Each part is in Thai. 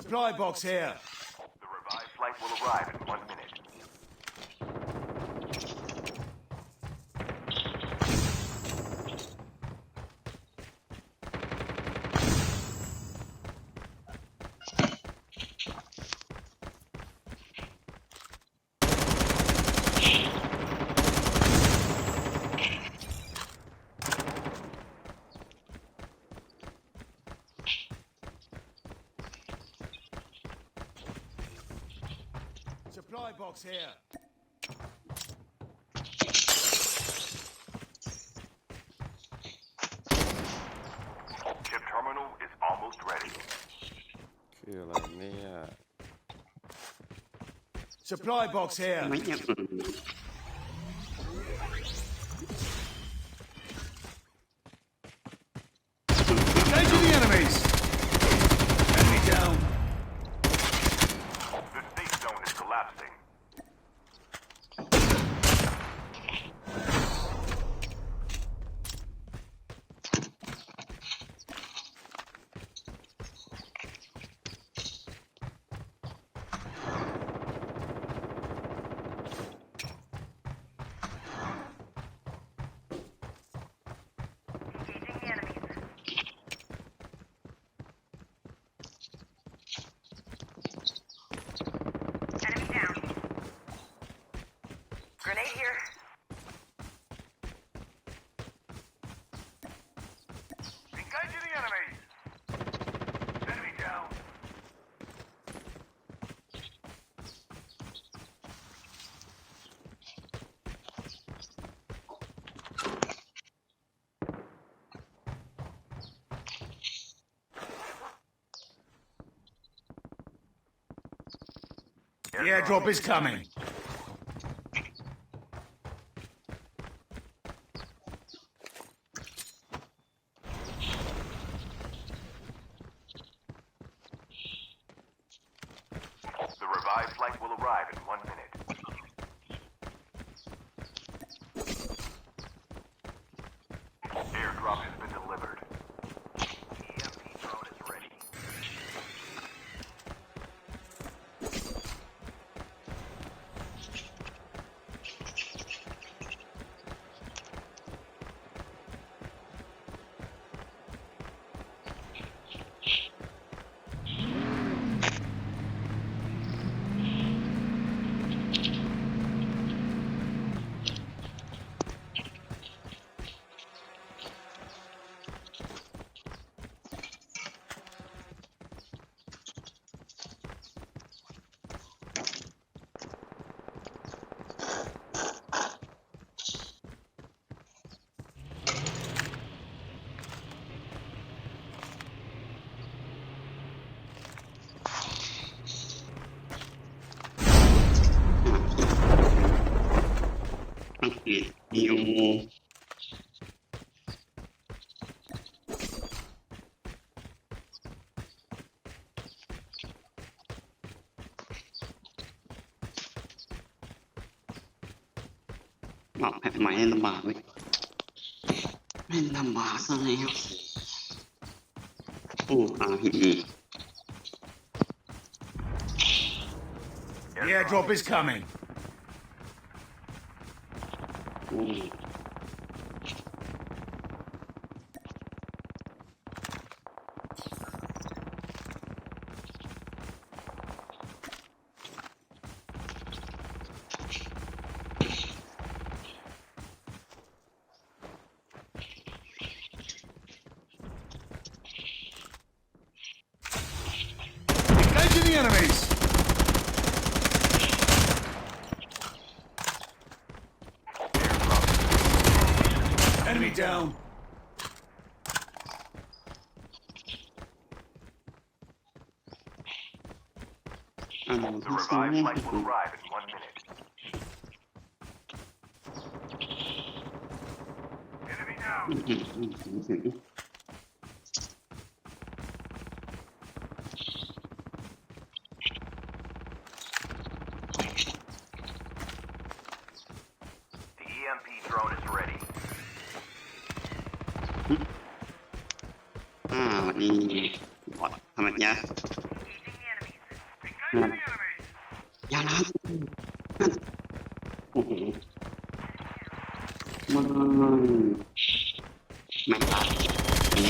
Supply box here. The revived flight will arrive Supply box here. Chip terminal is almost ready. คืออะไรเนี่ย Supply box here. ไม่ยัง Engaging The airdrop is coming. หมายเล่นลำบากเว้ยเล่นลำบากซะแล้วโอ้อาพีอี The airdrop is coming. โอ้ Engaging the enemies. Enemy down. อันนั้น The ที่ซื้อ revived เนี่ย flight will arrive in one minute. Enemy down. อันน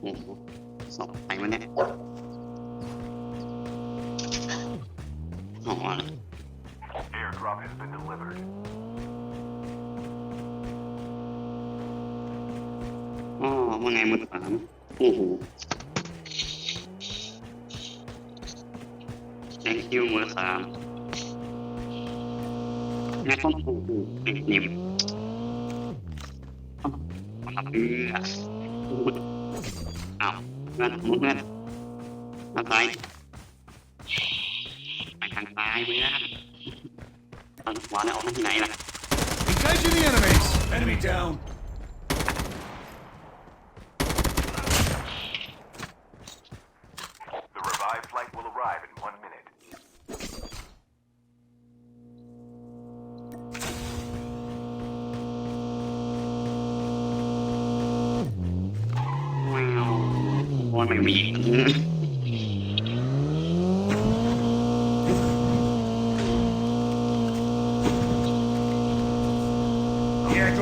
โอ้โหสอบไปวันเนี้ยอ๋อ Airdrop has been delivered. อ๋อว่าไงมือสามโอ้โห thank you มือสามงั้นต้องโอ้โหติดนิ่ม อนมุกเพื่อนทางซ้ายไปทางซ้ายเพื่อนทางขวาเนี่ยออกทางที่ไหนล่ะ Engaging the enemies. Enemy down.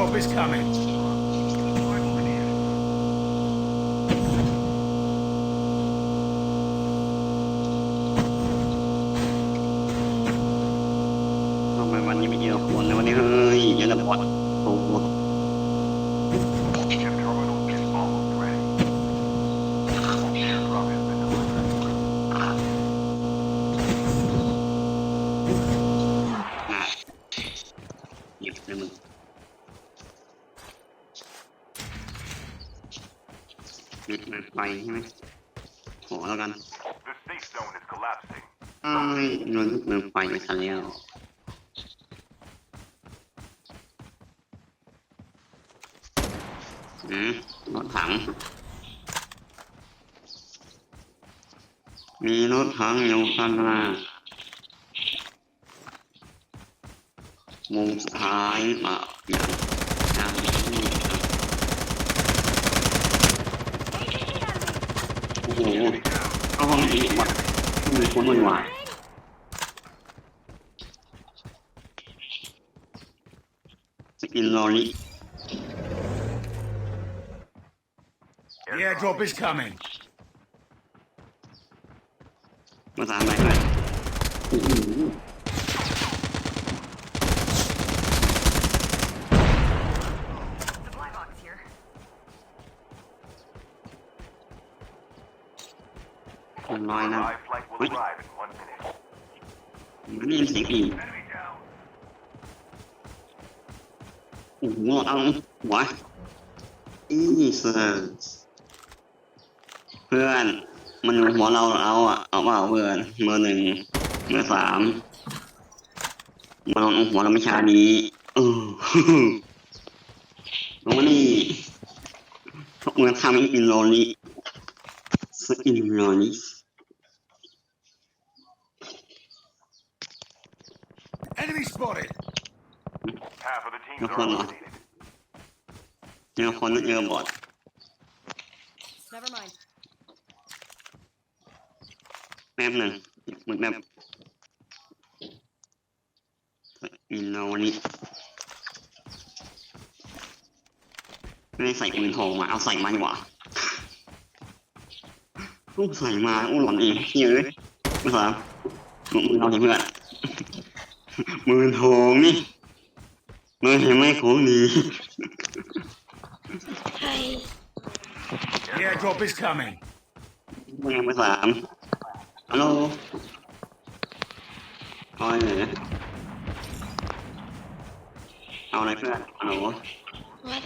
The airdrop is coming. ไฟใช่ไหมขอแล้วกัน The safe zone is collapsing. อ้ายเงินทุกเงินไฟไม่ทันแล้วอืมรถถัง มีรถถังอยู่ข้างหน้ามุมสุดท้ายมาอย่างอย่างนี้ครับ โอ้โหเข้าห้องนี้หมดมีคนวุ่นวายสกินลอรี่ The airdrop is coming. ภาษาอะไรเลยอื้อหือ Supply box here. คนน้อยนะ Revived flight will Wait. arrive in one minute. มันได้ยินเสียงอีกโอ้โหเอาหัวอีเซอร์เพื่อน มันอยู่หัวเราเอาอะเอาเปล่าเพื่อนเบอร์หนึ่งเบอร์สามมาลองหัวเราไม่ชานี้เออลงมานี่พวกมึงทำอินโรนี้สอินโรนี้ spotted. Half of the teams Look are on that. eliminated. เจอคนเจอบอด Never mind. แป๊บหนึ่งเหมือนแบบอินโรนี้ไม่ได้ใส่ปืนโทงมาเอาใส่มาดีกว่าลูกใส่มาอู้หลอนเองเฮ้ยเอ้ยภาษามึงมึงเอาสิเพื่อน มือโทงนี่มือเห็นไหมของดี The airdrop is coming. มึงยังไปสามฮัลโหลเอาอะไรเหรอเอาอะไรเพื่อนฮัลโหล What?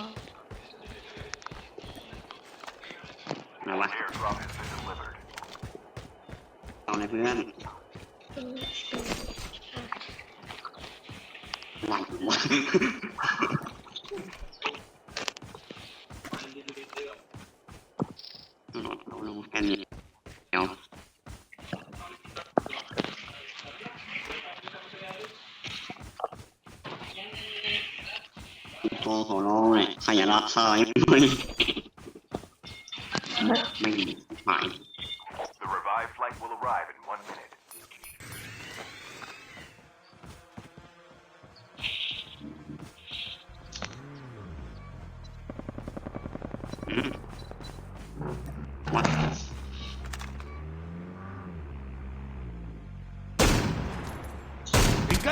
Oh, ไหนวะ Airdrop has been delivered. เอาอะไรเพื่อน mm, mm, ห ลังวะเอาเองแค่นี้เดี๋ยวตัวขอร้องเลยใครอย่ารักษาไม่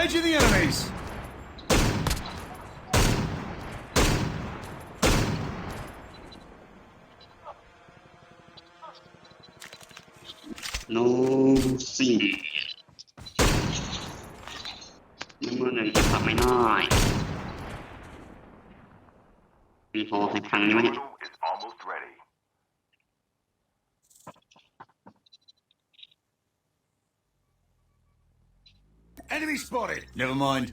Engaging the enemies. no สิ่งนี่มือหนึ่งทำไม่ได้มีพอใครพังนี่ไหมเนี่ย spotted. Never mind.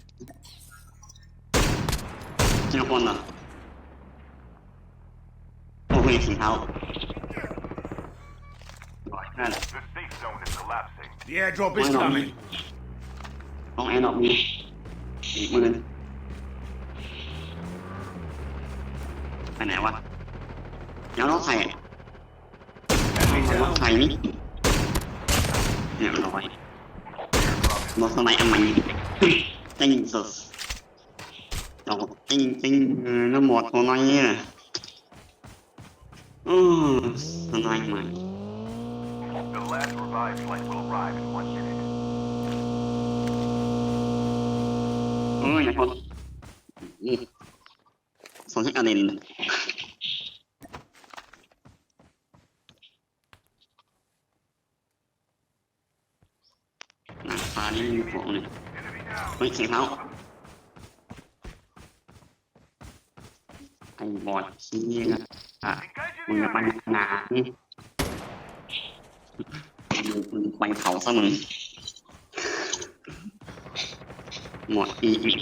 เจอคนเหรอโอ้โหสีเท้าบ่อยนั่น The safe zone is collapsing. The airdrop is Why not? coming. ต้องแอนดอกมีอีกมือไปไหนวะเดี๋ยวเราใส่ Enemy รถ down. ไทยนี่เรียบร้อยรถสไลด์อันใหม่จริงสุดจอดจริงจริงเออน้ำหมดตัวน้อยเนี่ยอือสไลด์ใหม่ The last revived flight will arrive in one minute. เอออย่าชนอืมสนให้กระเด็นห น้าตานี่มีของเลย Enemy down. เฮ้ยเสียงเท้าไอ้บอดชี้นะอะ Engaging มึง the จะไป enemy. หนานี่มึงไปเผาซะมึงหมดอีก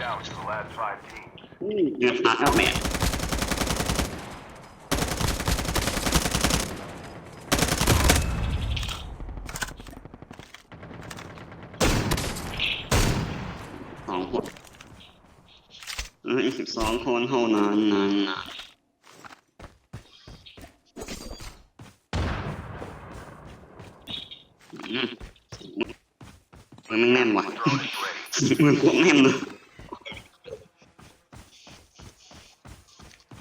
Down to the last five teams. เดือดขาดแล้วแม่สองคนเหลื องคนเท่านั้นนั่นนะมันไม่แน่นว่ะมือพวกแน่นเลย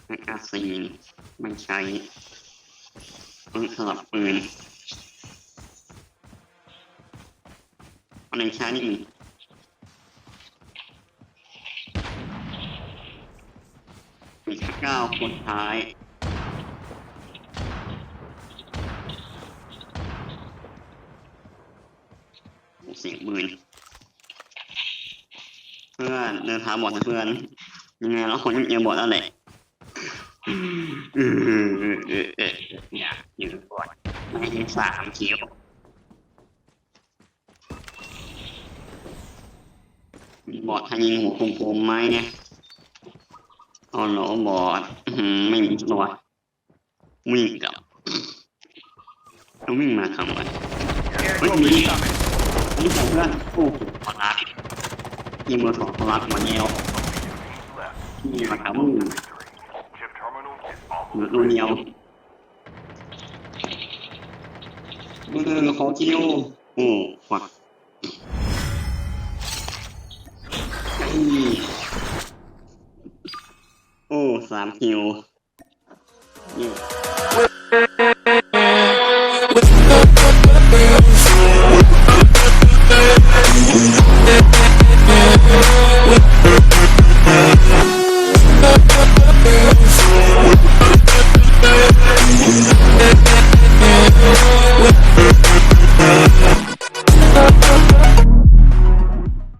แมกกาซีนไม่ใช้ปืนสลับปืนอันไหนใช้นี่อีกอีก เก้าคนท้าย เสียงปืนเพื่อนเดินทางบอดนะเพื่อนยังไงเราคงยังบอดแล้วแหละอืมเออเออเออเอออยอยู่บอดไม่ได้สามคิวมีบอดให้ยิงหัวกลมๆไหมเนี่ย อ๋อหรอบอดไม่มีตัววิ่งกลับต้องวิ่งมาทำไม Airdrop is coming. นี่ของเพื่อนโอ้โหขอรับยิงมือสองขอรับหัวเนียว left. นี่มาทำมือ Chip terminal is almost มือตัวเนียวมือขอคิวโอ้ฝักนี่โอ้ สามคิวนี่